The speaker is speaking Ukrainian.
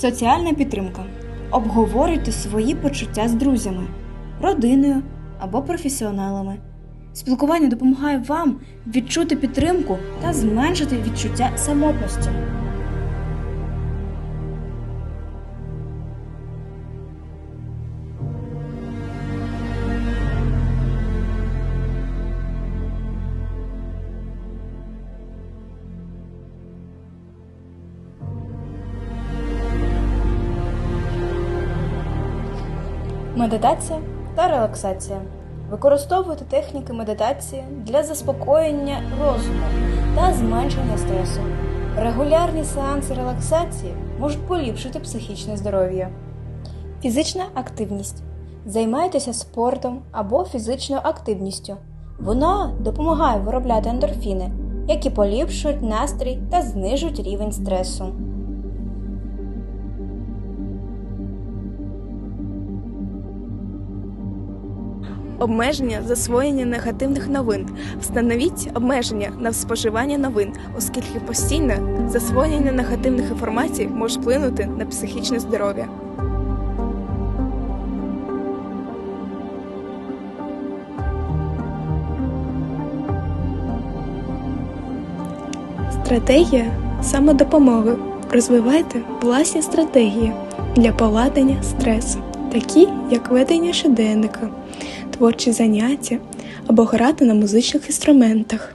Соціальна підтримка. Обговорюйте свої почуття з друзями, родиною або професіоналами. Спілкування допомагає вам відчути підтримку та зменшити відчуття самотності. Медитація та релаксація. Використовуйте техніки медитації для заспокоєння розуму та зменшення стресу. Регулярні сеанси релаксації можуть поліпшити психічне здоров'я. Фізична активність. Займайтеся спортом або фізичною активністю. Вона допомагає виробляти ендорфіни, які поліпшують настрій та знижують рівень стресу. Обмеження засвоєння негативних новин. Встановіть обмеження на споживання новин, оскільки постійне засвоєння негативних інформацій може вплинути на психічне здоров'я. Стратегія самодопомоги. Розвивайте власні стратегії для поладнання стресу, такі як ведення щоденника, творчі заняття або грати на музичних інструментах.